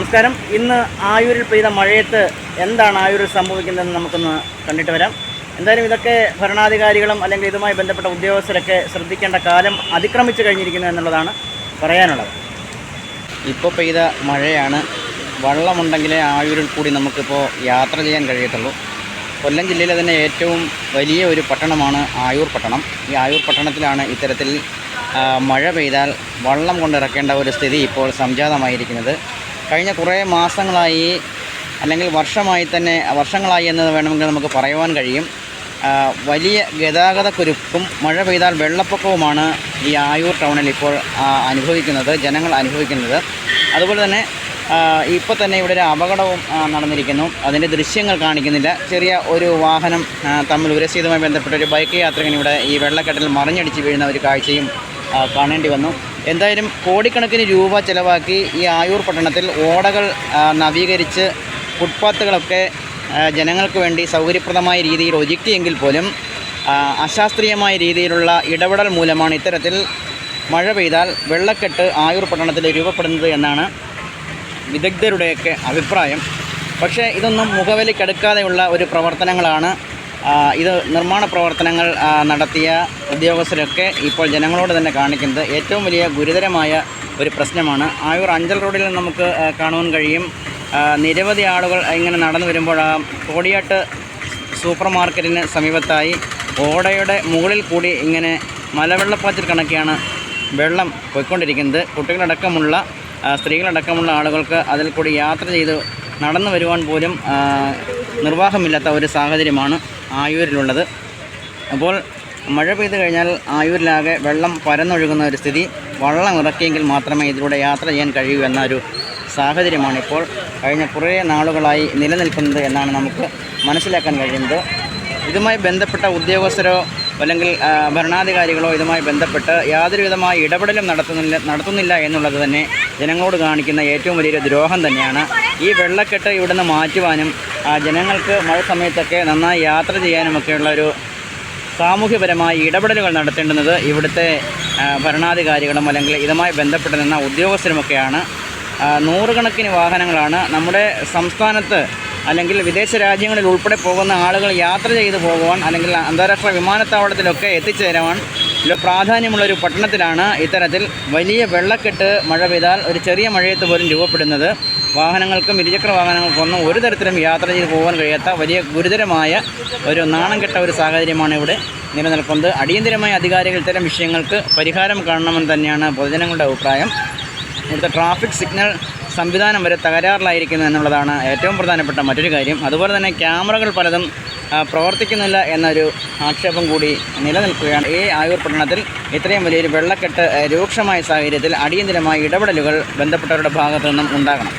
നമസ്കാരം. ഇന്ന് ആയൂരിൽ പെയ്ത മഴയത്ത് എന്താണ് ആയൂരിൽ സംഭവിക്കുന്നതെന്ന് നമുക്കൊന്ന് കണ്ടിട്ട് വരാം. എന്തായാലും ഇതൊക്കെ ഭരണാധികാരികളും അല്ലെങ്കിൽ ഇതുമായി ബന്ധപ്പെട്ട ഉദ്യോഗസ്ഥരൊക്കെ ശ്രദ്ധിക്കേണ്ട കാലം അതിക്രമിച്ചു കഴിഞ്ഞിരിക്കുന്നു എന്നുള്ളതാണ് പറയാനുള്ളത്. ഇപ്പോൾ പെയ്ത മഴയാണ്. വള്ളമുണ്ടെങ്കിലേ ആയൂരിൽ കൂടി നമുക്കിപ്പോൾ യാത്ര ചെയ്യാൻ കഴിയത്തുള്ളൂ. കൊല്ലം ജില്ലയിലെ തന്നെ ഏറ്റവും വലിയ ഒരു പട്ടണമാണ് ആയൂർ പട്ടണം. ഈ ആയൂർ പട്ടണത്തിലാണ് ഇത്തരത്തിൽ മഴ പെയ്താൽ വള്ളം കൊണ്ടിറക്കേണ്ട ഒരു സ്ഥിതി ഇപ്പോൾ സംജാതമായിരിക്കുന്നത്. കഴിഞ്ഞ കുറേ മാസങ്ങളായി അല്ലെങ്കിൽ വർഷമായി തന്നെ വർഷങ്ങളായി എന്ന് വേണമെങ്കിൽ നമുക്ക് പറയുവാൻ കഴിയും. വലിയ ഗതാഗതക്കുരുക്കും മഴ പെയ്താൽ വെള്ളപ്പൊക്കവുമാണ് ഈ ആയൂർ ടൗണിൽ ഇപ്പോൾ അനുഭവിക്കുന്നത് ജനങ്ങൾ അനുഭവിക്കുന്നത്. അതുപോലെ തന്നെ ഇപ്പോൾ തന്നെ ഇവിടെ ഒരു അപകടവും നടന്നിരിക്കുന്നു. അതിന്റെ ദൃശ്യങ്ങൾ കാണിക്കുന്നില്ല. ചെറിയ ഒരു വാഹനം തമ്മിൽ ഉരസീതുമായി ബന്ധപ്പെട്ട ഒരു ബൈക്ക് യാത്രികൻ ഇവിടെ ഈ വെള്ളക്കെട്ടിൽ മറിഞ്ഞടിച്ച് വീഴുന്ന ഒരു കാഴ്ചയും കാണേണ്ടി വന്നു. എന്തായാലും കോടിക്കണക്കിന് രൂപ ചിലവാക്കി ഈ ആയൂർ പട്ടണത്തിൽ ഓടകൾ നവീകരിച്ച് ഫുട്പാത്തുകളൊക്കെ ജനങ്ങൾക്ക് വേണ്ടി സൗകര്യപ്രദമായ രീതിയിൽ ഒരുക്കിയെങ്കിൽ പോലും അശാസ്ത്രീയമായ രീതിയിലുള്ള ഇടപെടൽ മൂലമാണ് ഇത്തരത്തിൽ മഴ പെയ്താൽ വെള്ളക്കെട്ട് ആയൂർ പട്ടണത്തിൽ രൂപപ്പെടുന്നത് എന്നാണ് വിദഗ്ധരുടെയൊക്കെ അഭിപ്രായം. പക്ഷേ ഇതൊന്നും മുഖവിലക്കെടുക്കാതെയുള്ള ഒരു പ്രവർത്തനങ്ങളാണ് ഇത് നിർമ്മാണ പ്രവർത്തനങ്ങൾ നടത്തിയ ഉദ്യോഗസ്ഥരൊക്കെ ഇപ്പോൾ ജനങ്ങളോട് തന്നെ കാണിക്കുന്നത് ഏറ്റവും വലിയ ഗുരുതരമായ ഒരു പ്രശ്നമാണ്. ആയൂർ അഞ്ചൽ റോഡിൽ നമുക്ക് കാണുവാൻ കഴിയും. നിരവധി ആളുകൾ ഇങ്ങനെ നടന്നു വരുമ്പോൾ ആ കോടിയാട്ട് സൂപ്പർ മാർക്കറ്റിന് സമീപത്തായി ഓടയുടെ മുകളിൽ കൂടി ഇങ്ങനെ മലവെള്ളപ്പാച്ചിൽ കണക്കെയാണ് വെള്ളം പോയിക്കൊണ്ടിരിക്കുന്നത്. കുട്ടികളടക്കമുള്ള സ്ത്രീകളടക്കമുള്ള ആളുകൾക്ക് അതിൽ കൂടി യാത്ര ചെയ്ത് നടന്നു വരുവാൻ പോലും നിർവാഹമില്ലാത്ത ഒരു സാഹചര്യമാണ്. ആയൂരിലുള്ളത്. അപ്പോൾ മഴ പെയ്തു കഴിഞ്ഞാൽ ആയൂരിലാകെ വെള്ളം പരന്നൊഴുകുന്ന ഒരു സ്ഥിതി. വള്ളം ഇറക്കിയെങ്കിൽ മാത്രമേ ഇതിലൂടെ യാത്ര ചെയ്യാൻ കഴിയൂ എന്നൊരു സാഹചര്യമാണ് ഇപ്പോൾ കഴിഞ്ഞ കുറേ നാളുകളായി നിലനിൽക്കുന്നത് എന്നാണ് നമുക്ക് മനസ്സിലാക്കാൻ കഴിയുന്നത്. ഇതുമായി ബന്ധപ്പെട്ട ഉദ്യോഗസ്ഥരോ അല്ലെങ്കിൽ ഭരണാധികാരികളോ ഇതുമായി ബന്ധപ്പെട്ട് യാതൊരു വിധമായ ഇടപെടലും നടത്തുന്നില്ല നടത്തുന്നില്ല എന്നുള്ളത് തന്നെ ജനങ്ങളോട് കാണിക്കുന്ന ഏറ്റവും വലിയൊരു ദ്രോഹം തന്നെയാണ്. ഈ വെള്ളക്കെട്ട് ഇവിടുന്ന് മാറ്റുവാനും ജനങ്ങൾക്ക് മഴ സമയത്തൊക്കെ നന്നായി യാത്ര ചെയ്യാനുമൊക്കെയുള്ള ഒരു സാമൂഹ്യപരമായ ഇടപെടലുകൾ നടത്തേണ്ടുന്നത് ഇവിടുത്തെ ഭരണാധികാരികളും അല്ലെങ്കിൽ ഇതുമായി ബന്ധപ്പെട്ട് നിന്ന ഉദ്യോഗസ്ഥരുമൊക്കെയാണ്. നൂറുകണക്കിന് വാഹനങ്ങളാണ് നമ്മുടെ സംസ്ഥാനത്ത് അല്ലെങ്കിൽ വിദേശ രാജ്യങ്ങളിൽ ഉൾപ്പെടെ പോകുന്ന ആളുകൾ യാത്ര ചെയ്തു പോകുവാൻ അല്ലെങ്കിൽ അന്താരാഷ്ട്ര വിമാനത്താവളത്തിലൊക്കെ എത്തിച്ചേരുവാൻ പ്രാധാന്യമുള്ളൊരു പട്ടണത്തിലാണ് ഇത്തരത്തിൽ വലിയ വെള്ളക്കെട്ട് മഴ പെയ്താൽ ഒരു ചെറിയ മഴയത്ത് പോലും രൂപപ്പെടുന്നത്. വാഹനങ്ങൾക്കും ഇരുചക്ര വാഹനങ്ങൾക്കൊന്നും ഒരു തരത്തിലും യാത്ര ചെയ്ത് പോകാൻ കഴിയാത്ത വലിയ ഗുരുതരമായ ഒരു നാണം കെട്ട ഒരു സാഹചര്യമാണ് ഇവിടെ നിലനിൽക്കുന്നത്. അടിയന്തിരമായ അധികാരികൾ ഇത്തരം വിഷയങ്ങൾക്ക് പരിഹാരം കാണണമെന്ന് തന്നെയാണ് പൊതുജനങ്ങളുടെ അഭിപ്രായം. ഇവിടുത്തെ ട്രാഫിക് സിഗ്നൽ സംവിധാനം വരെ തകരാറിലായിരിക്കുന്നു എന്നുള്ളതാണ് ഏറ്റവും പ്രധാനപ്പെട്ട മറ്റൊരു കാര്യം. അതുപോലെ തന്നെ ക്യാമറകൾ പലതും പ്രവർത്തിക്കുന്നില്ല എന്നൊരു ആക്ഷേപം കൂടി നിലനിൽക്കുകയാണ്. ഈ ആയൂർ പട്ടണത്തിൽ ഇത്രയും വലിയൊരു വെള്ളക്കെട്ട് രൂക്ഷമായ സാഹചര്യത്തിൽ അടിയന്തരമായ ഇടപെടലുകൾ ബന്ധപ്പെട്ടവരുടെ ഭാഗത്തു നിന്നും ഉണ്ടാകണം.